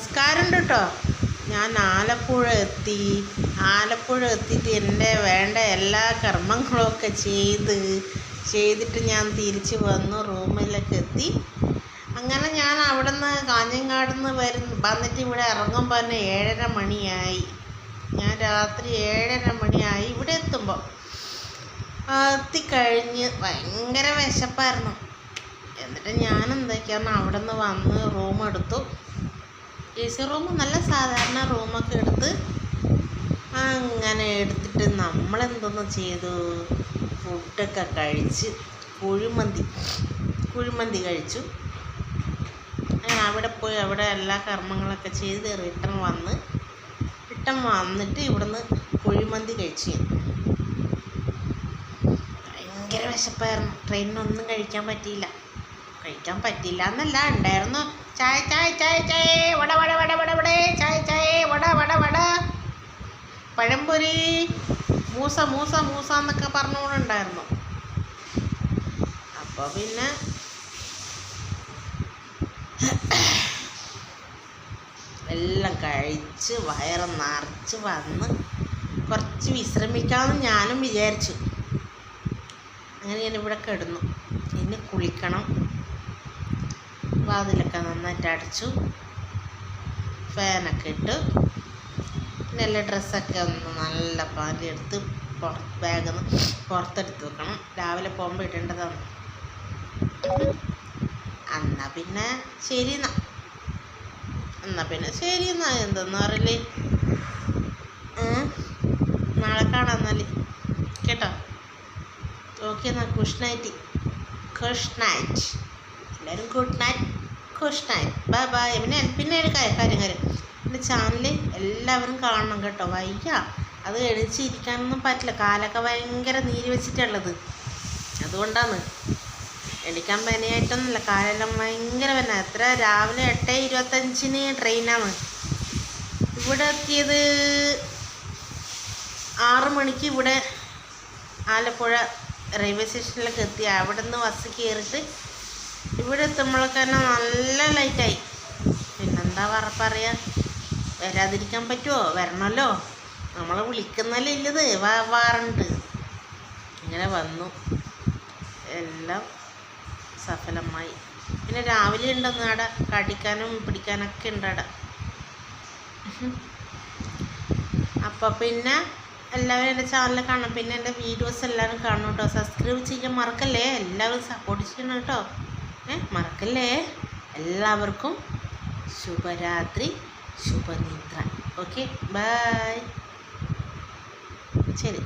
നമസ്കാരം കേട്ടോ ഞാൻ ആലപ്പുഴ എത്തി. ആലപ്പുഴ എത്തിയിട്ട് എന്റെ വേണ്ട എല്ലാ കർമ്മങ്ങളൊക്കെ ചെയ്ത് ചെയ്തിട്ട് ഞാൻ തിരിച്ച് വന്നു റൂമിലേക്ക് എത്തി. അങ്ങനെ ഞാൻ അവിടെ നിന്ന് കാഞ്ഞങ്ങാട് നിന്ന് വരും വന്നിട്ട് ഇവിടെ ഇറങ്ങുമ്പോൾ തന്നെ ഏഴര മണിയായി. ഞാൻ രാത്രി ഏഴര മണിയായി ഇവിടെ എത്തുമ്പോൾ എത്തിക്കഴിഞ്ഞ് ഭയങ്കര വിശപ്പായിരുന്നു. എന്നിട്ട് ഞാൻ എന്തൊക്കെയാണ് അവിടെ നിന്ന് വന്ന് റൂം എടുത്തു എ സി റൂം നല്ല സാധാരണ റൂമൊക്കെ എടുത്ത് അങ്ങനെ എടുത്തിട്ട് നമ്മളെന്തൊന്ന് ചെയ്തു? ഫുഡൊക്കെ കഴിച്ച് കുഴിമന്തി കുഴിമന്തി കഴിച്ചു. അവിടെ പോയി അവിടെ എല്ലാ കർമ്മങ്ങളൊക്കെ ചെയ്ത് റിട്ടേൺ വന്ന് റിട്ടേൺ വന്നിട്ട് ഇവിടുന്ന് കുഴിമന്തി കഴിച്ചു ഭയങ്കര വിശപ്പായിരുന്നു. ട്രെയിനിനൊന്നും കഴിക്കാൻ പറ്റിയില്ല. കഴിക്കാൻ പറ്റിയില്ല എന്നല്ല ഉണ്ടായിരുന്നു ചായ ചായ ചായ ചായ. വട വട വട വട വട. ചായ ചായ. വട വട വട. പഴംപൊരി. മൂസ മൂസ മൂസ എന്നൊക്കെ പറഞ്ഞുകൊണ്ടുണ്ടായിരുന്നു. അപ്പോൾ പിന്നെ എല്ലാം കഴിച്ച് വയറ് നിറച്ച് വന്ന് കുറച്ച് വിശ്രമിക്കാമെന്ന് ഞാനും വിചാരിച്ചു. അങ്ങനെ ഞാൻ ഇവിടെ കിടന്നു ഇനി കുളിക്കണം. വാതിലൊക്കെ നന്നായിട്ട് അടച്ചു. ഫാനൊക്കെ ഇട്ട്. പിന്നെ എല്ലാ ഡ്രസ്സൊക്കെ ഒന്ന് നല്ല പാതി എടുത്ത് പുറത്ത് ബാഗിൽ നിന്ന് പുറത്തെടുത്ത് വെക്കണം. രാവിലെ പോകുമ്പോൾ ഇടേണ്ടതാണ് എന്നാ പിന്നെ ശരി എന്നാ. എന്നാ പിന്നെ ശരി എന്നാ. എന്തെന്ന് പറയല്ലേ? നാളെ കാണാം എന്നാൽ കേട്ടോ? ഓക്കെ എന്നാൽ ഗുഡ് നൈറ്റ്. Good night. എല്ലാവരും good night. Time bye bye പിന്നെ പിന്നെ ഒരു കാര്യം കാര്യം എന്റെ ചാനൽ എല്ലാവരും കാണണം കേട്ടോ. വയ്യ. അത് എണിച്ചിരിക്കാനൊന്നും പറ്റില്ല. കാലൊക്കെ ഭയങ്കര നീര് വെച്ചിട്ടുള്ളത് അതുകൊണ്ടാണ്. എണിക്കാൻ പനിയായിട്ടൊന്നുമില്ല. കാലെല്ലാം ഭയങ്കര പന എത്ര? രാവിലെ എട്ട് ഇരുപത്തഞ്ചിന് ട്രെയിനാണ് ഇവിടെ എത്തിയത് ആറ് മണിക്ക് ഇവിടെ ആലപ്പുഴ റെയിൽവേ സ്റ്റേഷനിലേക്ക് എത്തി. അവിടെ നിന്ന് ബസ് കയറിയിട്ട് ഇവിടെ എത്തുമ്പോഴൊക്കെ തന്നെ നല്ല ലൈറ്റായി പിന്നെന്താ പറ പറയാ? വരാതിരിക്കാൻ പറ്റുമോ വരണമല്ലോ നമ്മളെ വിളിക്കുന്നല്ലേ ഇല്ലത്. വാ വാറുണ്ട്. ഇങ്ങനെ വന്നു. എല്ലാം സഫലമായി. പിന്നെ രാവിലെ ഉണ്ടെന്ന് അവിടെ കടിക്കാനും പിടിക്കാനൊക്കെ ഉണ്ട് അവിടെ അപ്പോൾ പിന്നെ എല്ലാവരും എന്റെ ചാനൽ കാണും. പിന്നെ എന്റെ വീഡിയോസ് എല്ലാവരും കാണും കേട്ടോ. സബ്സ്ക്രൈബ് ചെയ്യാൻ മറക്കല്ലേ? എല്ലാവരും സപ്പോർട്ട് ചെയ്യണം കേട്ടോ. മറക്കല്ലേ? എല്ലാവർക്കും ശുഭരാത്രി ശുഭനിദ്ര. ഓക്കെ ബായ് ശരി.